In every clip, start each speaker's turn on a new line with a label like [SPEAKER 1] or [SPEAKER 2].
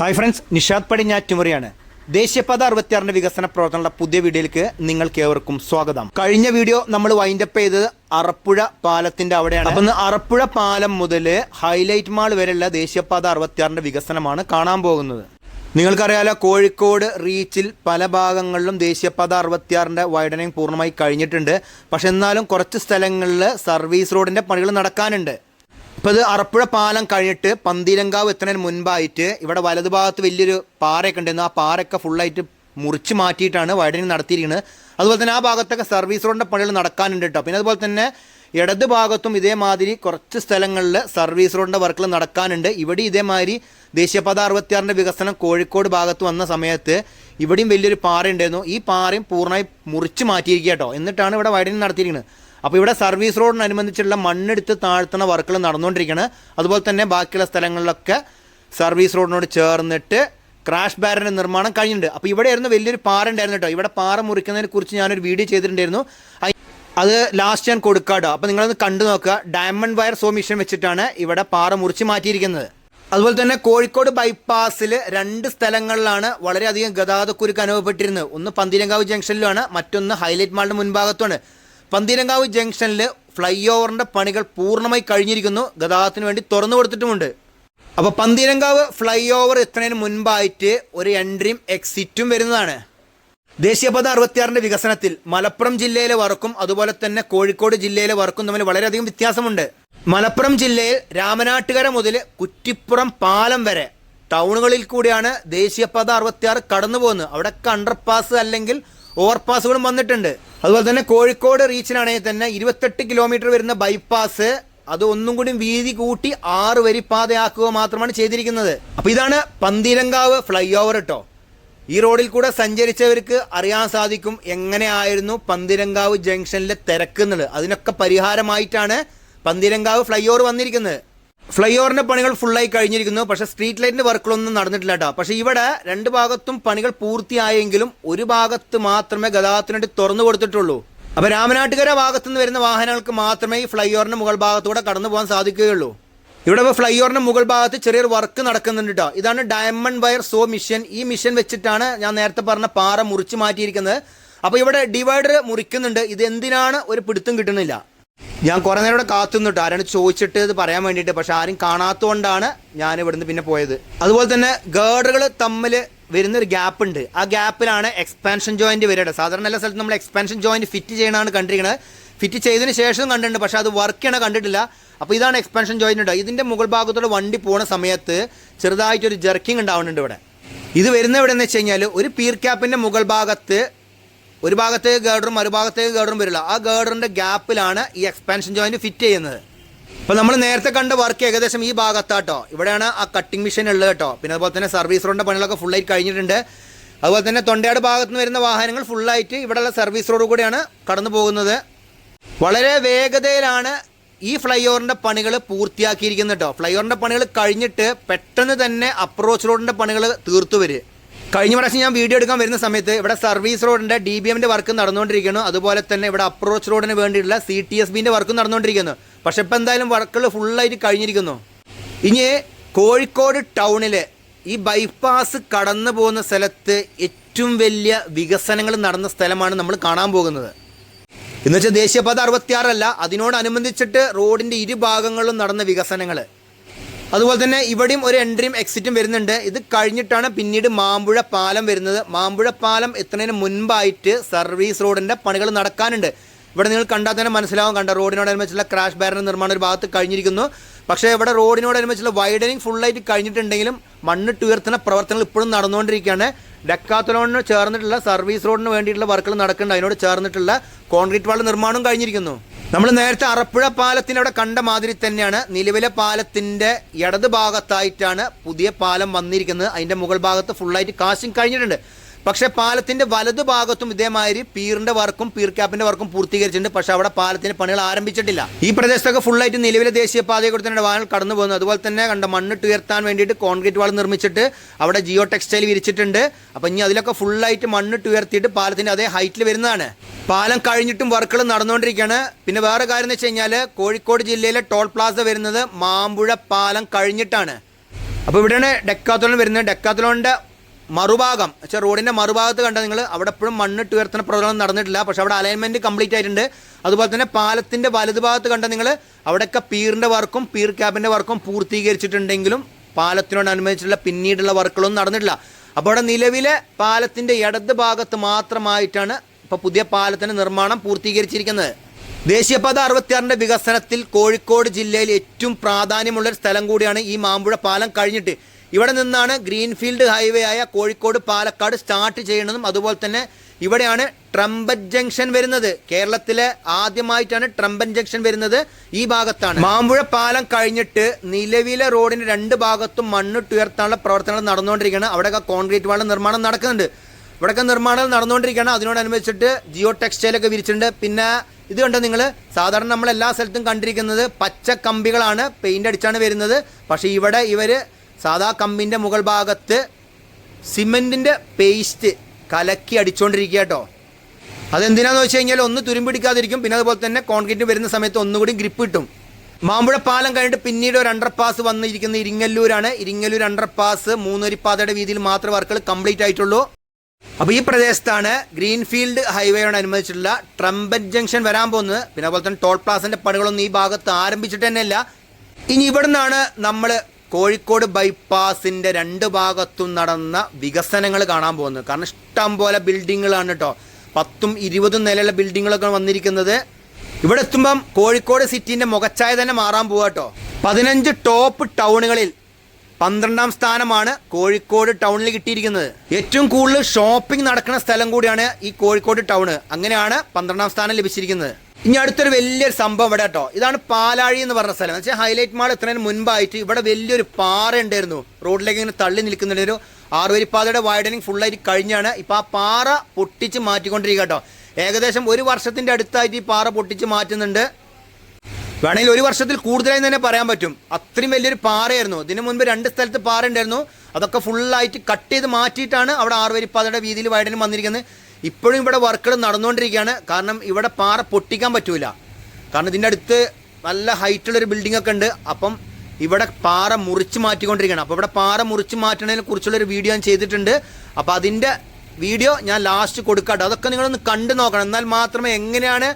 [SPEAKER 1] Hi friends Nishad പടിഞ്ഞാറ്റുമുറിയാണ്. ദേശീയപാത അറുപത്തിയാറിന്റെ വികസന പ്രവർത്തനങ്ങളുടെ പുതിയ വീഡിയോയിലേക്ക് നിങ്ങൾക്ക് ഏവർക്കും സ്വാഗതം. കഴിഞ്ഞ വീഡിയോ നമ്മൾ വൈൻഡപ്പ് ചെയ്തത് അറപ്പുഴ പാലത്തിന്റെ അവിടെയാണ്. അപ്പൊ അറപ്പുഴ പാലം മുതൽ ഹൈലൈറ്റ് മാൾ വരെയുള്ള ദേശീയപാത അറുപത്തിയാറിന്റെ വികസനമാണ് കാണാൻ പോകുന്നത്. നിങ്ങൾക്കറിയാലോ കോഴിക്കോട് റീച്ചിൽ പല ഭാഗങ്ങളിലും ദേശീയപാത അറുപത്തിയാറിന്റെ വൈഡനിങ് പൂർണമായി കഴിഞ്ഞിട്ടുണ്ട്. പക്ഷെ എന്നാലും കുറച്ച് സ്ഥലങ്ങളിൽ സർവീസ് റോഡിന്റെ പണികൾ നടക്കാനുണ്ട്. ഇപ്പോൾ ഇത് അറപ്പുഴ പാലം കഴിഞ്ഞിട്ട് പന്തീരങ്കാവ് എത്തുന്നതിന് മുൻപായിട്ട് ഇവിടെ വലതുഭാഗത്ത് വലിയൊരു പാറയൊക്കെ ഉണ്ടായിരുന്നു ആ പാറയൊക്കെ ഫുള്ളായിട്ട് മുറിച്ച് മാറ്റിയിട്ടാണ് വൈഡനിങ് നടത്തിയിരിക്കുന്നത്. അതുപോലെ തന്നെ ആ ഭാഗത്തൊക്കെ സർവീസ് റോഡിന്റെ പണികൾ നടക്കാനുണ്ട് കേട്ടോ പിന്നെ അതുപോലെ തന്നെ ഇടത് ഭാഗത്തും ഇതേമാതിരി കുറച്ച് സ്ഥലങ്ങളിൽ സർവീസ് റോഡിന്റെ വർക്കുകൾ നടക്കാനുണ്ട്. ഇവിടെ ഇതേമാതിരി ദേശീയപാത അറുപത്തിയാറിന്റെ വികസനം കോഴിക്കോട് ഭാഗത്ത് വന്ന സമയത്ത് ഇവിടെയും വലിയൊരു പാറ ഉണ്ടായിരുന്നു ഈ പാറയും പൂർണമായി മുറിച്ച് മാറ്റിയിരിക്കുക കേട്ടോ എന്നിട്ടാണ് ഇവിടെ വൈഡനിങ് നടത്തിയിരിക്കുന്നത്. അപ്പോൾ ഇവിടെ സർവീസ് റോഡിനനുബന്ധിച്ചുള്ള മണ്ണെടുത്ത് താഴ്ത്തുന്ന വർക്കുകൾ നടന്നുകൊണ്ടിരിക്കുകയാണ്. അതുപോലെ തന്നെ ബാക്കിയുള്ള സ്ഥലങ്ങളിലൊക്കെ സർവീസ് റോഡിനോട് ചേർന്നിട്ട് ക്രാഷ് ബാരന്റെ നിർമ്മാണം കഴിഞ്ഞിട്ടുണ്ട്. അപ്പോൾ ഇവിടെ ആയിരുന്നു വലിയൊരു പാറ ഉണ്ടായിരുന്നു കേട്ടോ. ഇവിടെ പാറ മുറിക്കുന്നതിനെ കുറിച്ച് ഞാനൊരു വീഡിയോ ചെയ്തിട്ടുണ്ടായിരുന്നു. അത് ലാസ്റ്റ് ഞാൻ കൊടുക്കാട്ടോ അപ്പോൾ നിങ്ങളൊന്ന് കണ്ടു നോക്കുക. ഡയമണ്ട് വയർ സോ മിഷൻ വെച്ചിട്ടാണ് ഇവിടെ പാറ മുറിച്ച് മാറ്റിയിരിക്കുന്നത്. അതുപോലെ തന്നെ കോഴിക്കോട് ബൈപ്പാസിൽ രണ്ട് സ്ഥലങ്ങളിലാണ് വളരെയധികം ഗതാഗതക്കുരുക്ക് അനുഭവപ്പെട്ടിരുന്നത്. ഒന്ന് പന്തിരങ്കാവ് ജംഗ്ഷനിലുമാണ് മറ്റൊന്ന് ഹൈലൈറ്റ് മാളിന്റെ മുൻഭാഗത്തുമാണ് പന്തീരങ്കാവ് ജംഗ്ഷനിൽ ഫ്ലൈ ഓവറിന്റെ പണികൾ പൂർണമായി കഴിഞ്ഞിരിക്കുന്നു. ഗതാഗതത്തിന് വേണ്ടി തുറന്നു കൊടുത്തിട്ടുമുണ്ട്. അപ്പോൾ പന്തീരങ്കാവ് ഫ്ലൈ ഓവർ എത്തുന്നതിന് മുൻപായിട്ട് ഒരു എൻട്രിയും എക്സിറ്റും വരുന്നതാണ്. ദേശീയപാത അറുപത്തിയാറിന്റെ വികസനത്തിൽ മലപ്പുറം ജില്ലയിലെ വർക്കും അതുപോലെ തന്നെ കോഴിക്കോട് ജില്ലയിലെ വർക്കും തമ്മിൽ വളരെയധികം വ്യത്യാസമുണ്ട്. മലപ്പുറം ജില്ലയിൽ രാമനാട്ടുകര മുതൽ കുറ്റിപ്പുറം പാലം വരെ ടൗണുകളിൽ കൂടിയാണ് ദേശീയപാത അറുപത്തിയാറ് കടന്നു പോകുന്നത് അവിടെയൊക്കെ അണ്ടർപാസ് അല്ലെങ്കിൽ ഓവർപാസുകളും വന്നിട്ടുണ്ട്. അതുപോലെ തന്നെ കോഴിക്കോട് റീച്ചിലാണെങ്കിൽ തന്നെ ഇരുപത്തെട്ട് കിലോമീറ്റർ വരുന്ന ബൈപ്പാസ് അത് ഒന്നും കൂടി വീതി കൂട്ടി ആറ് വരി പാതയാക്കുക മാത്രമാണ് ചെയ്തിരിക്കുന്നത്. അപ്പോൾ ഇതാണ് പന്തീരങ്കാവ് ഫ്ലൈ ഓവർ കേട്ടോ ഈ റോഡിൽ കൂടെ സഞ്ചരിച്ചവർക്ക് അറിയാൻ സാധിക്കും എങ്ങനെയായിരുന്നു പന്തിരങ്കാവ് ജംഗ്ഷനിലെ തിരക്ക് എന്നുള്ളത് അതിനൊക്കെ പരിഹാരമായിട്ടാണ് പന്തിരങ്കാവ് ഫ്ലൈ ഓവർ വന്നിരിക്കുന്നത്. ഫ്ലൈ ഓവറിന്റെ പണികൾ ഫുള്ളായി കഴിഞ്ഞിരിക്കുന്നു. പക്ഷെ സ്ട്രീറ്റ് ലൈറ്റിന്റെ വർക്കുകളൊന്നും നടന്നിട്ടില്ല കേട്ടോ. പക്ഷെ ഇവിടെ രണ്ട് ഭാഗത്തും പണികൾ പൂർത്തിയായെങ്കിലും ഒരു ഭാഗത്ത് മാത്രമേ ഗതാഗതത്തിന് വേണ്ടി തുറന്നു കൊടുത്തിട്ടുള്ളൂ. അപ്പൊ രാമനാട്ടുകര ഭാഗത്തുനിന്ന് വരുന്ന വാഹനങ്ങൾക്ക് മാത്രമേ ഈ ഫ്ലൈ ഓവറിന്റെ മുകൾ ഭാഗത്തൂടെ കടന്നു പോകാൻ സാധിക്കുകയുള്ളൂ. ഇവിടെ ഇപ്പോൾ ഫ്ലൈ ഓവറിന്റെ മുകൾ ഭാഗത്ത് ചെറിയൊരു വർക്ക് നടക്കുന്നുണ്ട് കേട്ടോ. ഇതാണ് ഡയമണ്ട് വയർ സോ മിഷൻ. ഈ മിഷൻ വെച്ചിട്ടാണ് ഞാൻ നേരത്തെ പറഞ്ഞ പാറ മുറിച്ച് മാറ്റിയിരിക്കുന്നത്. അപ്പോൾ ഇവിടെ ഡിവൈഡർ മുറിക്കുന്നുണ്ട്. ഇത് എന്തിനാണ് ഒരു പിടുത്തം കിട്ടുന്നില്ല. ഞാൻ കുറേ നേരം ഇവിടെ കാത്തു നിന്നിട്ട് ആരാണ് ചോദിച്ചിട്ട് ഇത് പറയാൻ വേണ്ടിയിട്ട്. പക്ഷെ ആരും കാണാത്തതുകൊണ്ടാണ് ഞാൻ ഇവിടുന്ന് പിന്നെ പോയത്. അതുപോലെ തന്നെ ഗേഡുകൾ തമ്മിൽ വരുന്നൊരു ഗ്യാപ്പ് ഉണ്ട്. ആ ഗ്യാപ്പിലാണ് എക്സ്പാൻഷൻ ജോയിന്റ് വരേണ്ടത് സാധാരണ എല്ലാ സ്ഥലത്തും നമ്മൾ എക്സ്പാൻഷൻ ജോയിന്റ് ഫിറ്റ് ചെയ്യണമാണ് കണ്ടിരിക്കുന്നത് ഫിറ്റ് ചെയ്തതിന് ശേഷം കണ്ടിട്ടുണ്ട്. പക്ഷേ അത് വർക്ക് ചെയ്യണ കണ്ടിട്ടില്ല. അപ്പോൾ ഇതാണ് എക്സ്പാൻഷൻ ജോയിന്റ് ഉണ്ടോ ഇതിന്റെ മുകൾ ഭാഗത്തോടെ വണ്ടി പോണ സമയത്ത് ചെറുതായിട്ടൊരു ജെർക്കിംഗ് ഉണ്ടാവുന്നുണ്ട് ഇവിടെ. ഇത് വരുന്ന എവിടെ എന്ന് വെച്ച് കഴിഞ്ഞാൽ ഒരു പീർ ക്യാപ്പിന്റെ മുകൾ ഭാഗത്ത് ഒരു ഭാഗത്തേക്ക് ഗേഡറും മറുഭാഗത്തേക്ക് ഗേഡറും വരില്ല. ആ ഗേഡറിന്റെ ഗ്യാപ്പിലാണ് ഈ എക്സ്പാൻഷൻ ജോയിന്റ് ഫിറ്റ് ചെയ്യുന്നത്. അപ്പോൾ നമ്മൾ നേരത്തെ കണ്ട വർക്ക് ഏകദേശം ഈ ഭാഗത്താട്ടോ. ഇവിടെയാണ് ആ കട്ടിംഗ് മെഷീൻ ഉള്ളത് കേട്ടോ. പിന്നെ അതുപോലെ തന്നെ സർവീസ് റോഡിന്റെ പണികളൊക്കെ ഫുള്ളായിട്ട് കഴിഞ്ഞിട്ടുണ്ട്. അതുപോലെ തന്നെ തൊണ്ടയാട് ഭാഗത്ത് നിന്ന് വരുന്ന വാഹനങ്ങൾ ഫുള്ളായിട്ട് ഇവിടെയുള്ള സർവീസ് റോഡ് കൂടെയാണ് കടന്നു പോകുന്നത്. വളരെ വേഗതയിലാണ് ഈ ഫ്ലൈ ഓവറിന്റെ പണികൾ പൂർത്തിയാക്കിയിരിക്കുന്നത് കേട്ടോ. ഫ്ലൈ ഓവറിന്റെ പണികൾ കഴിഞ്ഞിട്ട് പെട്ടെന്ന് തന്നെ അപ്രോച്ച് റോഡിന്റെ പണികൾ തീർത്തു വരും കഴിഞ്ഞ പ്രാവശ്യം ഞാൻ വീഡിയോ എടുക്കാൻ വരുന്ന സമയത്ത് ഇവിടെ സർവീസ് റോഡിന്റെ ഡി ബി എമ്മിന്റെ വർക്ക് നടന്നുകൊണ്ടിരിക്കുന്നു. അതുപോലെ തന്നെ ഇവിടെ അപ്രോച്ച് റോഡിന് വേണ്ടിയിട്ടുള്ള സി ടി എസ് ബിന്റെ വർക്ക് നടന്നുകൊണ്ടിരിക്കുന്നു. പക്ഷെ ഇപ്പോൾ എന്തായാലും വർക്കുകൾ ഫുള്ളായിട്ട് കഴിഞ്ഞിരിക്കുന്നു. ഇനി കോഴിക്കോട് ടൗണിലെ ഈ ബൈപ്പാസ് കടന്നു പോകുന്ന സ്ഥലത്ത് ഏറ്റവും വലിയ വികസനങ്ങൾ നടന്ന സ്ഥലമാണ് നമ്മൾ കാണാൻ പോകുന്നത്. എന്ന് വെച്ചാൽ ദേശീയപാത അറുപത്തിയാറല്ല. അതിനോടനുബന്ധിച്ചിട്ട് റോഡിന്റെ ഇരുഭാഗങ്ങളിലും നടന്ന വികസനങ്ങൾ അതുപോലെ തന്നെ ഇവിടെയും ഒരു എൻട്രിയും എക്സിറ്റും വരുന്നുണ്ട്. ഇത് കഴിഞ്ഞിട്ടാണ് പിന്നീട് മാമ്പുഴ പാലം വരുന്നത്. മാമ്പുഴ പാലം എത്തുന്നതിന് മുൻപായിട്ട് സർവീസ് റോഡിന്റെ പണികൾ നടക്കാനുണ്ട്. ഇവിടെ നിങ്ങൾ കണ്ടാൽ തന്നെ മനസ്സിലാവും. കണ്ട റോഡിനോടനുബന്ധിച്ചുള്ള ക്രാഷ് ബാരൻ നിർമ്മാണ ഒരു ഭാഗത്ത് കഴിഞ്ഞിരിക്കുന്നു. പക്ഷേ ഇവിടെ റോഡിനോടനുബന്ധിച്ചുള്ള വൈഡനിങ് ഫുള്ളായിട്ട് കഴിഞ്ഞിട്ടുണ്ടെങ്കിലും മണ്ണിട്ട് ഉയർത്തുന്ന പ്രവർത്തനങ്ങൾ ഇപ്പോഴും നടന്നുകൊണ്ടിരിക്കുകയാണ്. ഡെക്കാത്തലോണിന് ചേർന്നിട്ടുള്ള സർവീസ് റോഡിന് വേണ്ടിയിട്ടുള്ള വർക്കുകൾ നടക്കുന്നുണ്ട്. അതിനോട് ചേർന്നിട്ടുള്ള കോൺക്രീറ്റ് വാൾ നിർമ്മാണം കഴിഞ്ഞിരിക്കുന്നു. നമ്മൾ നേരത്തെ അറപ്പുഴ പാലത്തിനവിടെ കണ്ട മാതിരി തന്നെയാണ്. നിലവിലെ പാലത്തിന്റെ ഇടത് ഭാഗത്തായിട്ടാണ് പുതിയ പാലം വന്നിരിക്കുന്നത്. അതിന്റെ മുകൾ ഭാഗത്ത് ഫുള്ളായിട്ട് കാശും കഴിഞ്ഞിട്ടുണ്ട്. പക്ഷേ പാലത്തിന്റെ വലതു ഭാഗത്തും ഇതേമാതിരി പീറിന്റെ വർക്കും പീർ ക്യാപ്പിന്റെ വർക്കും പൂർത്തീകരിച്ചിട്ടുണ്ട്. പക്ഷെ അവിടെ പാലത്തിന്റെ പണികൾ ആരംഭിച്ചിട്ടില്ല. ഈ പ്രദേശത്തൊക്കെ ഫുള്ളായിട്ട് നിലവിലെ ദേശീയപാതയെ കൂടി തന്നെ വാഹനങ്ങൾ കടന്നു പോകുന്നു അതുപോലെ തന്നെ കണ്ട മണ്ണിട്ട് ഉയർത്താൻ വേണ്ടിയിട്ട് കോൺക്രീറ്റ് വാൾ നിർമ്മിച്ചിട്ട് അവിടെ ജിയോ ടെക്സ്റ്റൈൽ വിരിച്ചിട്ടുണ്ട്. അപ്പം ഇനി അതിലൊക്കെ ഫുള്ളായിട്ട് മണ്ണിട്ട് ഉയർത്തിയിട്ട് പാലത്തിന്റെ അതേ ഹൈറ്റിൽ വരുന്നതാണ്. പാലം കഴിഞ്ഞിട്ടും വർക്കുകൾ നടന്നുകൊണ്ടിരിക്കുകയാണ്. പിന്നെ വേറെ കാര്യം എന്ന് വെച്ച് കഴിഞ്ഞാൽ കോഴിക്കോട് ജില്ലയിലെ ടോൾ പ്ലാസ വരുന്നത് മാമ്പുഴ പാലം കഴിഞ്ഞിട്ടാണ്. അപ്പോൾ ഇവിടെയാണ് ഡെക്കാത്തലോൺ വരുന്നത്. ഡെക്കാത്തലോണിന്റെ മറുഭാഗം വെച്ചാൽ റോഡിന്റെ മറുഭാഗത്ത് കണ്ടാൽ നിങ്ങൾ അവിടെ എപ്പോഴും മണ്ണിട്ട് ഉയർത്തുന്ന പ്രവർത്തനം നടന്നിട്ടില്ല. പക്ഷേ അവിടെ അലൈൻമെന്റ് കംപ്ലീറ്റ് ആയിട്ടുണ്ട്. അതുപോലെ തന്നെ പാലത്തിന്റെ വലതുഭാഗത്ത് കണ്ടാൽ നിങ്ങൾ അവിടെയൊക്കെ പീറിന്റെ വർക്കും പീർ ക്യാബിന്റെ വർക്കും പൂർത്തീകരിച്ചിട്ടുണ്ടെങ്കിലും പാലത്തിനോടനുബന്ധിച്ചുള്ള പിന്നീടുള്ള വർക്കുകളൊന്നും നടന്നിട്ടില്ല. അപ്പോൾ അവിടെ നിലവിലെ പാലത്തിന്റെ ഇടത് ഭാഗത്ത് മാത്രമായിട്ടാണ് ഇപ്പോൾ പുതിയ പാലത്തിന്റെ നിർമ്മാണം പൂർത്തീകരിച്ചിരിക്കുന്നത്. ദേശീയപാത അറുപത്തിയാറിന്റെ വികസനത്തിൽ കോഴിക്കോട് ജില്ലയിൽ ഏറ്റവും പ്രാധാന്യമുള്ള ഒരു സ്ഥലം കൂടിയാണ് ഈ മാമ്പുഴ പാലം. കഴിഞ്ഞിട്ട് ഇവിടെ നിന്നാണ് ഗ്രീൻഫീൽഡ് ഹൈവേ ആയ കോഴിക്കോട് പാലക്കാട് സ്റ്റാർട്ട് ചെയ്യുന്നതും അതുപോലെ തന്നെ ഇവിടെയാണ് ട്രംപറ്റ് ജംഗ്ഷൻ വരുന്നത്. കേരളത്തിലെ ആദ്യമായിട്ടാണ് ട്രംപറ്റ് ജംഗ്ഷൻ വരുന്നത് ഈ ഭാഗത്താണ്. മാമ്പുഴ പാലം കഴിഞ്ഞിട്ട് നിലവിലെ റോഡിന്റെ രണ്ട് ഭാഗത്തും മണ്ണിട്ടുയർത്താനുള്ള പ്രവർത്തനങ്ങൾ നടന്നുകൊണ്ടിരിക്കുകയാണ്. അവിടെയൊക്കെ കോൺക്രീറ്റ് വാളിന്റെ നിർമ്മാണം നടക്കുന്നുണ്ട്. ഇവിടെയൊക്കെ നിർമ്മാണം നടന്നുകൊണ്ടിരിക്കുകയാണ്. അതിനോടനുബന്ധിച്ചിട്ട് ജിയോ ടെക്സ്റ്റൈലൊക്കെ വിരിച്ചിട്ടുണ്ട്. പിന്നെ ഇത് കണ്ടോ നിങ്ങൾ സാധാരണ നമ്മൾ എല്ലാ സ്ഥലത്തും കണ്ടിരിക്കുന്നത് പച്ച കമ്പികളാണ് പെയിന്റ് അടിച്ചാണ് വരുന്നത്. പക്ഷേ ഇവിടെ ഇവർ സാധാ കമ്പിന്റെ മുകൾ ഭാഗത്ത് സിമെന്റിന്റെ പേസ്റ്റ് കലക്കി അടിച്ചുകൊണ്ടിരിക്കുക കേട്ടോ. അതെന്തിനാന്ന് വെച്ച് കഴിഞ്ഞാൽ ഒന്ന് തുരുമ്പിടിക്കാതിരിക്കും പിന്നെ അതുപോലെ തന്നെ കോൺക്രീറ്റ് വരുന്ന സമയത്ത് ഒന്നുകൂടി ഗ്രിപ്പ് കിട്ടും. മാമ്പുഴ പാലം കഴിഞ്ഞിട്ട് പിന്നീട് ഒരു അണ്ടർപാസ് വന്നിരിക്കുന്ന ഇരിങ്ങല്ലൂരാണ്. ഇരിങ്ങല്ലൂർ അണ്ടർപാസ് മൂന്നരിപ്പാതയുടെ വീതിയിൽ മാത്രം വർക്കുകൾ കംപ്ലീറ്റ് ആയിട്ടുള്ളൂ. അപ്പോൾ ഈ പ്രദേശത്താണ് ഗ്രീൻഫീൽഡ് ഹൈവേയോടനുബന്ധിച്ചിട്ടുള്ള ട്രംപറ്റ് ജംഗ്ഷൻ വരാൻ പോകുന്നത്. പിന്നെ അതുപോലെ തന്നെ ടോൾ പ്ലാസിന്റെ പണികളൊന്നും ഈ ഭാഗത്ത് ആരംഭിച്ചിട്ട് തന്നെയല്ല ഇനി ഇവിടെ നിന്നാണ് നമ്മൾ കോഴിക്കോട് ബൈപ്പാസിന്റെ രണ്ട് ഭാഗത്തും നടന്ന വികസനങ്ങൾ കാണാൻ പോകുന്നത്. കാരണം ഇഷ്ടം പോലെ ബിൽഡിങ്ങുകളാണ് കേട്ടോ പത്തും ഇരുപതും നിലയുള്ള ബിൽഡിങ്ങുകളൊക്കെ വന്നിരിക്കുന്നത്. ഇവിടെ എത്തുമ്പം കോഴിക്കോട് സിറ്റിന്റെ മുഖച്ചായ തന്നെ മാറാൻ പോവാട്ടോ പതിനഞ്ച് ടോപ്പ് ടൗണുകളിൽ പന്ത്രണ്ടാം സ്ഥാനമാണ് കോഴിക്കോട് ടൗണിൽ കിട്ടിയിരിക്കുന്നത്. ഏറ്റവും കൂടുതൽ ഷോപ്പിംഗ് നടക്കുന്ന സ്ഥലം കൂടിയാണ് ഈ കോഴിക്കോട് ടൗൺ അങ്ങനെയാണ് പന്ത്രണ്ടാം സ്ഥാനം ലഭിച്ചിരിക്കുന്നത്. ഇനി അടുത്തൊരു വലിയൊരു സംഭവം ഇവിടെ കേട്ടോ. ഇതാണ് പാലാഴി എന്ന് പറഞ്ഞ സ്ഥലം. വെച്ചാൽ ഹൈലൈറ്റ് മാൾ എത്തുന്നതിന് മുൻപായിട്ട് ഇവിടെ വലിയൊരു പാറ ഉണ്ടായിരുന്നു. റോഡിലേക്ക് ഇങ്ങനെ തള്ളി നിൽക്കുന്ന ഒരു ആറുവരിപ്പാതയുടെ വൈഡനിങ് ഫുള്ളായിട്ട് കഴിഞ്ഞാണ് ഇപ്പം ആ പാറ പൊട്ടിച്ച് മാറ്റിക്കൊണ്ടിരിക്കുക കേട്ടോ. ഏകദേശം ഒരു വർഷത്തിന്റെ അടുത്തായിട്ട് ഈ പാറ പൊട്ടിച്ച് മാറ്റുന്നുണ്ട്. വേണമെങ്കിൽ ഒരു വർഷത്തിൽ കൂടുതലായി തന്നെ പറയാൻ പറ്റും. അത്രയും വലിയൊരു പാറയായിരുന്നു. ഇതിനു മുൻപ് രണ്ട് സ്ഥലത്ത് പാറ ഉണ്ടായിരുന്നു. അതൊക്കെ ഫുള്ളായിട്ട് കട്ട് ചെയ്ത് മാറ്റിയിട്ടാണ് അവിടെ ആറുവരിപ്പാതയുടെ വീതിയിൽ വൈഡനും വന്നിരിക്കുന്നത്. ഇപ്പോഴും ഇവിടെ വർക്കുകൾ നടന്നുകൊണ്ടിരിക്കുകയാണ്. കാരണം ഇവിടെ പാറ പൊട്ടിക്കാൻ പറ്റൂല. കാരണം ഇതിന്റെ അടുത്ത് നല്ല ഹൈറ്റുള്ളൊരു ബിൽഡിംഗ് ഒക്കെ ഉണ്ട്. അപ്പം ഇവിടെ പാറ മുറിച്ച് മാറ്റിക്കൊണ്ടിരിക്കുകയാണ്. അപ്പോൾ ഇവിടെ പാറ മുറിച്ച് മാറ്റുന്നതിനെ കുറിച്ചുള്ളൊരു വീഡിയോ ഞാൻ ചെയ്തിട്ടുണ്ട്. അപ്പോൾ അതിന്റെ വീഡിയോ ഞാൻ ലാസ്റ്റ് കൊടുക്കാട്ടോ. അതൊക്കെ നിങ്ങളൊന്ന് കണ്ടു നോക്കണം. എന്നാൽ മാത്രമേ എങ്ങനെയാണ്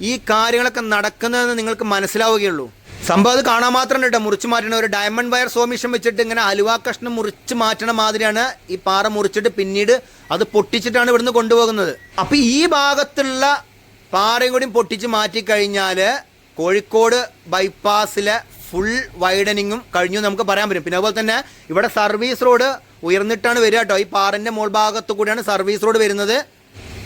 [SPEAKER 1] ഈ കാര്യങ്ങളൊക്കെ നടക്കുന്നതെന്ന് നിങ്ങൾക്ക് മനസ്സിലാവുകയുള്ളൂ. സംഭവം അത് കാണാൻ മാത്രം കേട്ടോ. മുറിച്ച് മാറ്റണം ഒരു ഡയമണ്ട് വയർ സോമിഷം വെച്ചിട്ട് ഇങ്ങനെ അലുവ കഷ്ണം മുറിച്ച് മാറ്റണ മാതിരിയാണ് ഈ പാറ മുറിച്ചിട്ട് പിന്നീട് അത് പൊട്ടിച്ചിട്ടാണ് ഇവിടുന്ന് കൊണ്ടുപോകുന്നത്. അപ്പം ഈ ഭാഗത്തുള്ള പാറയും കൂടി പൊട്ടിച്ച് മാറ്റി കഴിഞ്ഞാൽ കോഴിക്കോട് ബൈപ്പാസിലെ ഫുൾ വൈഡനിങ്ങും കഴിഞ്ഞു നമുക്ക് പറയാൻ പറ്റും. പിന്നെ അതുപോലെ തന്നെ ഇവിടെ സർവീസ് റോഡ് ഉയർന്നിട്ടാണ് വരിക കേട്ടോ. ഈ പാറിന്റെ മോൾ ഭാഗത്തു കൂടിയാണ് സർവീസ് റോഡ് വരുന്നത്.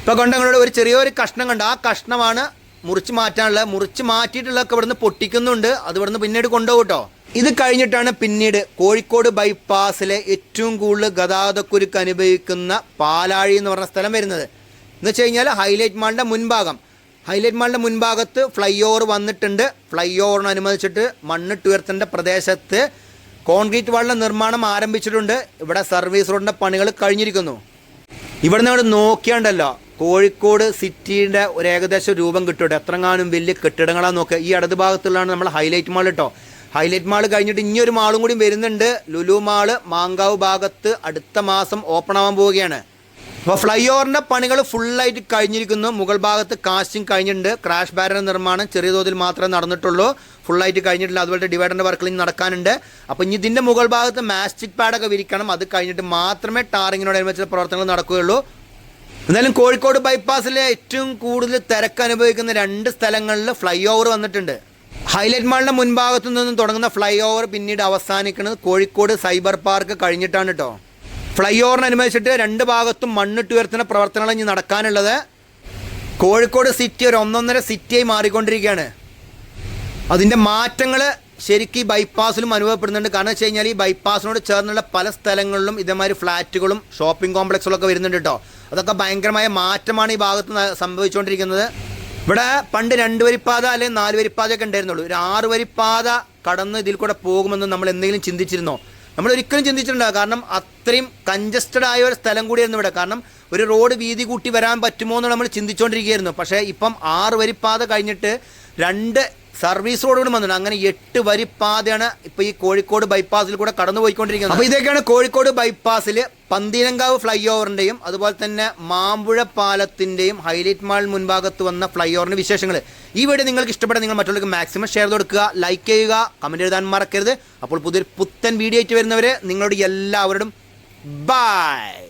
[SPEAKER 1] ഇപ്പോൾ കണ്ടങ്ങളുടെ ഒരു ചെറിയൊരു കഷ്ണം കണ്ട്? ആ കഷ്ണമാണ് മുറിച്ച് മാറ്റാനുള്ള മുറിച്ച് മാറ്റിയിട്ടുള്ളതൊക്കെ ഇവിടുന്ന് പൊട്ടിക്കുന്നുണ്ട്. അത് ഇവിടുന്ന് പിന്നീട് കൊണ്ടുപോകും കേട്ടോ. ഇത് കഴിഞ്ഞിട്ടാണ് പിന്നീട് കോഴിക്കോട് ബൈപ്പാസിലെ ഏറ്റവും കൂടുതൽ ഗതാഗതക്കുരുക്ക് അനുഭവിക്കുന്ന പാലാഴി എന്ന് പറഞ്ഞ സ്ഥലം വരുന്നത്. എന്ന് വെച്ച് കഴിഞ്ഞാൽ ഹൈലൈറ്റ് മാളിന്റെ മുൻഭാഗം. ഹൈലൈറ്റ് മാളിന്റെ മുൻഭാഗത്ത് ഫ്ലൈ ഓവർ വന്നിട്ടുണ്ട്. ഫ്ലൈ ഓവറിനനുബന്ധിച്ചിട്ട് മണ്ണിട്ടുയർത്തേണ്ട പ്രദേശത്ത് കോൺക്രീറ്റ് വാളിന്റെ നിർമ്മാണം ആരംഭിച്ചിട്ടുണ്ട്. ഇവിടെ സർവീസ് റോഡിന്റെ പണികൾ കഴിഞ്ഞിരിക്കുന്നു. ഇവിടെ നമ്മൾ നോക്കിയാണ്ടല്ലോ. കോഴിക്കോട് സിറ്റിയുടെ ഒരു ഏകദേശം രൂപം കിട്ടും എത്രങ്ങാനും വലിയ കെട്ടിടങ്ങളാണ് നോക്കുക ഈ ഇടത് ഭാഗത്തുള്ളതാണ് നമ്മൾ ഹൈലൈറ്റ് മാൾ കേട്ടോ ഹൈലൈറ്റ് മാൾ കഴിഞ്ഞിട്ട് ഇനി ഒരു മാളും കൂടി വരുന്നുണ്ട്. ലുലു മാൾ മാങ്കാവ് ഭാഗത്ത് അടുത്ത മാസം ഓപ്പൺ ആവാൻ പോവുകയാണ്. അപ്പോൾ ഫ്ലൈ ഓവറിന്റെ പണികൾ ഫുള്ളായിട്ട് കഴിഞ്ഞിരിക്കുന്നു. മുകൾ ഭാഗത്ത് കാസ്റ്റിംഗ് കഴിഞ്ഞിട്ടുണ്ട്. ക്രാഷ് ബാരന്റെ നിർമ്മാണം ചെറിയ തോതിൽ മാത്രമേ നടന്നിട്ടുള്ളൂ. ഫുള്ളായിട്ട് കഴിഞ്ഞിട്ടില്ല. അതുപോലെ ഡിവൈഡറിന്റെ വർക്കിൽ നടക്കാനുണ്ട്. അപ്പോൾ ഇനി ഇതിന്റെ മുകൾ ഭാഗത്ത് മാസ്റ്റിക് പാഡൊക്കെ വിരിക്കണം. അത് കഴിഞ്ഞിട്ട് മാത്രമേ ടാറിങ്ങിനോടനുബന്ധിച്ച പ്രവർത്തനങ്ങൾ നടക്കുകയുള്ളൂ. എന്നാലും കോഴിക്കോട് ബൈപ്പാസിലെ ഏറ്റവും കൂടുതൽ തിരക്ക് അനുഭവിക്കുന്ന രണ്ട് സ്ഥലങ്ങളിൽ ഫ്ലൈ ഓവർ വന്നിട്ടുണ്ട്. ഹൈലൈറ്റ് മാളിന്റെ മുൻഭാഗത്തു നിന്നും തുടങ്ങുന്ന ഫ്ലൈ ഓവർ പിന്നീട് അവസാനിക്കുന്നത് കോഴിക്കോട് സൈബർ പാർക്ക് കഴിഞ്ഞിട്ടാണ് കേട്ടോ ഫ്ലൈ ഓവറിനനുബന്ധിച്ചിട്ട് രണ്ട് ഭാഗത്തും മണ്ണിട്ട് ഉയർത്തുന്ന പ്രവർത്തനങ്ങൾ ഇനി നടക്കാനുള്ളത്. കോഴിക്കോട് സിറ്റി ഒരു ഒന്നൊന്നര സിറ്റിയായി മാറിക്കൊണ്ടിരിക്കുകയാണ്. അതിന്റെ മാറ്റങ്ങൾ ശരിക്കും ഈ ബൈപ്പാസിലും അനുഭവപ്പെടുന്നുണ്ട്. കാരണം വെച്ച് കഴിഞ്ഞാൽ ഈ ബൈപ്പാസിനോട് ചേർന്നുള്ള പല സ്ഥലങ്ങളിലും ഇതേമാതിരി ഫ്ലാറ്റുകളും ഷോപ്പിംഗ് കോംപ്ലക്സുകളൊക്കെ വരുന്നുണ്ട് കേട്ടോ അതൊക്കെ ഭയങ്കരമായ മാറ്റമാണ് ഈ ഭാഗത്ത് സംഭവിച്ചുകൊണ്ടിരിക്കുന്നത്. ഇവിടെ പണ്ട് രണ്ട് വരിപ്പാത അല്ലെങ്കിൽ നാല് വരിപ്പാതയൊക്കെ ഉണ്ടായിരുന്നുള്ളൂ. ഒരു ആറ് വരിപ്പാത കടന്ന് ഇതിൽ കൂടെ പോകുമെന്ന് നമ്മൾ എന്തെങ്കിലും ചിന്തിച്ചിരുന്നോ? നമ്മൾ ഒരിക്കലും ചിന്തിച്ചിട്ടുണ്ടാകും കാരണം അത്രയും കഞ്ചസ്റ്റഡ് ആയ ഒരു സ്ഥലം കൂടിയായിരുന്നു ഇവിടെ. കാരണം ഒരു റോഡ് വീതി കൂട്ടി വരാൻ പറ്റുമോ എന്ന് നമ്മൾ ചിന്തിച്ചുകൊണ്ടിരിക്കുകയായിരുന്നു. പക്ഷേ ഇപ്പം ആറ് വരിപ്പാത കഴിഞ്ഞിട്ട് രണ്ട് സർവീസ് റോഡ് കൂടി വന്നിട്ടുണ്ട്. അങ്ങനെ എട്ട് വരി പാതയാണ് ഇപ്പൊ ഈ കോഴിക്കോട് ബൈപ്പാസിൽ കൂടെ കടന്നു പോയിക്കൊണ്ടിരിക്കുന്നത് അപ്പൊ ഇതൊക്കെയാണ് കോഴിക്കോട് ബൈപ്പാസിൽ പന്തീരങ്കാവ് ഫ്ലൈ ഓവറിന്റെയും അതുപോലെ തന്നെ മാമ്പുഴ പാലത്തിന്റെയും ഹൈലൈറ്റ് മാൾ മുൻഭാഗത്ത് വന്ന ഫ്ലൈ ഓവറിന്റെ വിശേഷങ്ങൾ ഈ വീഡിയോ നിങ്ങൾക്ക് ഇഷ്ടപ്പെട്ട നിങ്ങൾ മറ്റുള്ളവർക്ക് മാക്സിമം ഷെയർ കൊടുക്കുക ലൈക്ക് ചെയ്യുക കമന്റ് എഴുതാൻ മറക്കരുത്. അപ്പോൾ പുതിയൊരു പുത്തൻ വീഡിയോ ആയിട്ട് വരുന്നവരെ നിങ്ങളോട് എല്ലാവരോടും ബൈ